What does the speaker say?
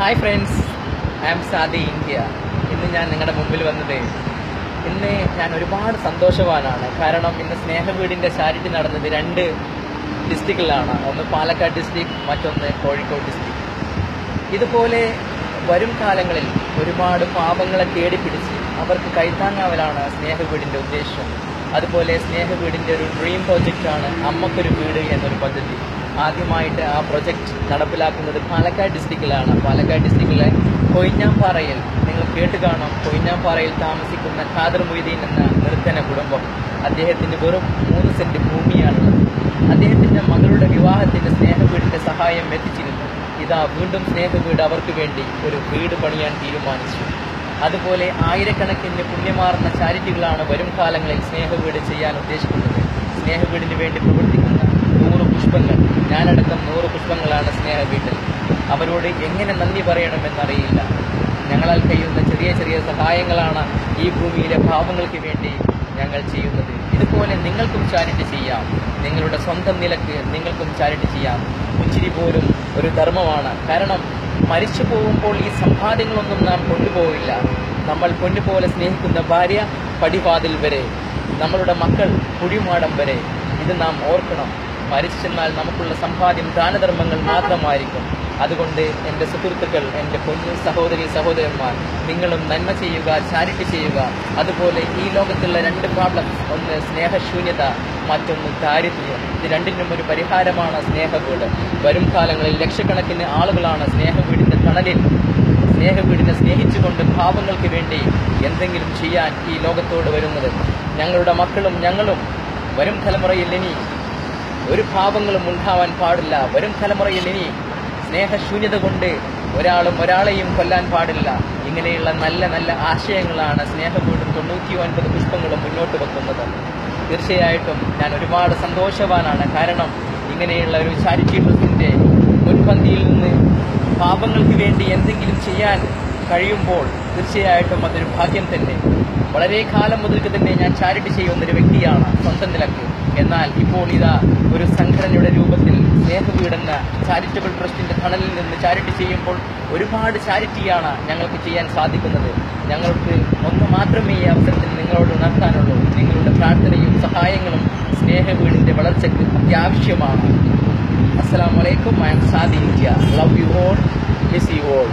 Hi friends I am Sadi India ഇന്ന് ഞാൻ നിങ്ങളുടെ മുമ്പിൽ വന്നത് ഇന്ന് ഞാൻ ഒരുപാട് സന്തോഷവാനാണ്. കാരണം ഇന്ന് സ്നേഹവീടിന്റെ ചാരിറ്റി നടന്നത് രണ്ട് ഡിസ്ട്രിക്റ്റിലാണ് ഒന്ന് പാലക്കാട് ഡിസ്ട്രിക്ട് മറ്റൊന്ന് കോഴിക്കോട് ഡിസ്ട്രിക്ട് ഇതുപോലെ വരും കാലങ്ങളിൽ ഒരുപാട് പാപങ്ങളെ തേടി പിടിച്ച് അവർക്ക് കൈത്താങ്ങാവലാണ് സ്നേഹവീടിന്റെ ഉദ്ദേശം. അതുപോലെ സ്നേഹവീടിന്റെ ഒരു ഡ്രീം പ്രോജക്റ്റാണ് അമ്മക്കൊരു വീട് എന്നൊരു പദ്ധതി. ആദ്യമായിട്ട് ആ പ്രൊജക്റ്റ് നടപ്പിലാക്കുന്നത് പാലക്കാട് ഡിസ്ട്രിക്റ്റിലാണ്. പാലക്കാട് ഡിസ്ട്രിക്റ്റിലെ കൊയ്ഞ്ഞാമ്പാറയിൽ നിങ്ങൾ കേട്ട് കാണാം. കൊയ്ഞ്ഞാമ്പാറയിൽ താമസിക്കുന്ന ഖാദർ മൊയ്തീൻ എന്ന നിർത്തന കുടുംബം അദ്ദേഹത്തിന് വെറും മൂന്ന് സെന്റ് ഭൂമിയാണുള്ളത് അദ്ദേഹത്തിന്റെ മകളുടെ വിവാഹത്തിന്റെ സ്നേഹവീടിന്റെ സഹായം എത്തിച്ചിരുന്നു. ഇതാ വീണ്ടും സ്നേഹവീട് അവർക്ക് വേണ്ടി ഒരു വീട് പണിയാൻ തീരുമാനിച്ചു. അതുപോലെ ആയിരക്കണക്കിന് പുണ്യമാർന്ന ചാരിറ്റികളാണ് വരും കാലങ്ങളിൽ സ്നേഹവീട് ചെയ്യാൻ ഉദ്ദേശിക്കുന്നത്. സ്നേഹവീടിന് വേണ്ടി പ്രവർത്തിക്കുന്ന പുഷ്പങ്ങൾ. ഞാനടക്കം നൂറ് പുഷ്പങ്ങളാണ് സ്നേഹ വീട്ടിൽ. അവരോട് എങ്ങനെ നന്ദി പറയണമെന്നറിയില്ല. ഞങ്ങളാൽ കഴിയുന്ന ചെറിയ ചെറിയ സഹായങ്ങളാണ് ഈ ഭൂമിയിലെ ഭാവങ്ങൾക്ക് വേണ്ടി ഞങ്ങൾ ചെയ്യുന്നത്. ഇതുപോലെ നിങ്ങൾക്കും ചാരിറ്റി ചെയ്യാം. നിങ്ങളുടെ സ്വന്തം നിലയ്ക്ക് നിങ്ങൾക്കും ചാരിറ്റി ചെയ്യാം. പുഞ്ചിരി പോലും ഒരു ധർമ്മമാണ്. കാരണം മരിച്ചു പോകുമ്പോൾ ഈ സമ്പാദ്യങ്ങളൊന്നും നാം കൊണ്ടുപോവില്ല. നമ്മൾ പൊന്നുപോലെ സ്നേഹിക്കുന്ന ഭാര്യ പടിവാതിൽ വരെ നമ്മളുടെ മക്കൾ കുഴിമാടം വരെ. ഇത് നാം ഓർക്കണം. മരിച്ചെന്നാൽ നമുക്കുള്ള സമ്പാദ്യം ദാനധർമ്മങ്ങൾ മാത്രമായിരിക്കും. അതുകൊണ്ട് എന്റെ സുഹൃത്തുക്കൾ എന്റെ പൊന്നു സഹോദരി സഹോദരന്മാർ നിങ്ങളും നന്മ ചെയ്യുക ചാരിറ്റി ചെയ്യുക. അതുപോലെ ഈ ലോകത്തുള്ള രണ്ട് പ്രോബ്ലംസ് ഒന്ന് സ്നേഹശൂന്യത മറ്റൊന്ന് ദാരിദ്ര്യം. ഇത് രണ്ടിനും ഒരു പരിഹാരമാണ് സ്നേഹവീട്. വരും കാലങ്ങളിൽ ലക്ഷക്കണക്കിന് ആളുകളാണ് സ്നേഹവീടിന്റെ തണലിൽ. സ്നേഹവീടിനെ സ്നേഹിച്ചുകൊണ്ട് ഭാവങ്ങൾക്ക് വേണ്ടി എന്തെങ്കിലും ചെയ്യാൻ ഈ ലോകത്തോട് വരുന്നത്. ഞങ്ങളുടെ മക്കളും ഞങ്ങളും വരും തലമുറയിൽ ഇനി ഒരു ഭാവങ്ങളും ഉണ്ടാവാൻ പാടില്ല. വരും തലമുറയിൽ ഇനി സ്നേഹശൂന്യത കൊണ്ട് ഒരാളും ഒരാളെയും കൊല്ലാൻ പാടില്ല. ഇങ്ങനെയുള്ള നല്ല നല്ല ആശയങ്ങളാണ് സ്നേഹകൂടും തൊണ്ണൂറ്റി ഒൻപത് പുഷ്പങ്ങളും മുന്നോട്ട് വെക്കുന്നത്. തീർച്ചയായിട്ടും ഞാൻ ഒരുപാട് സന്തോഷവാനാണ്. കാരണം ഇങ്ങനെയുള്ള ഒരു ചാരിറ്റി ട്രസ്റ്റിന്റെ മുൻപന്തിയിൽ നിന്ന് പാപങ്ങൾക്ക് വേണ്ടി എന്തെങ്കിലും ചെയ്യാൻ കഴിയുമ്പോൾ തീർച്ചയായിട്ടും അതൊരു ഭാഗ്യം തന്നെ. വളരെ കാലം മുതൽക്ക് തന്നെ ഞാൻ ചാരിറ്റി ചെയ്യുന്ന ഒരു വ്യക്തിയാണ് സ്വന്തം നിലയ്ക്ക്. എന്നാൽ ഇപ്പോൾ ഇതാ ഒരു സംഘടനയുടെ രൂപത്തിൽ സ്നേഹവീടെന്ന ചാരിറ്റബിൾ ട്രസ്റ്റിന്റെ തണലിൽ നിന്ന് ചാരിറ്റി ചെയ്യുമ്പോൾ ഒരുപാട് ചാരിറ്റിയാണ് ഞങ്ങൾക്ക് ചെയ്യാൻ സാധിക്കുന്നത്. ഞങ്ങൾക്ക് ഒന്ന് മാത്രമേ ഈ അവസരത്തിൽ നിങ്ങളോട് ഉണർത്താനുള്ളൂ. നിങ്ങളുടെ പ്രാർത്ഥനയും സഹായങ്ങളും സ്നേഹവീടിന്റെ വളർച്ചയ്ക്ക് അത്യാവശ്യമാണ്. അസ്സാം വലൈക്കും I'm Sadi India love you all miss you all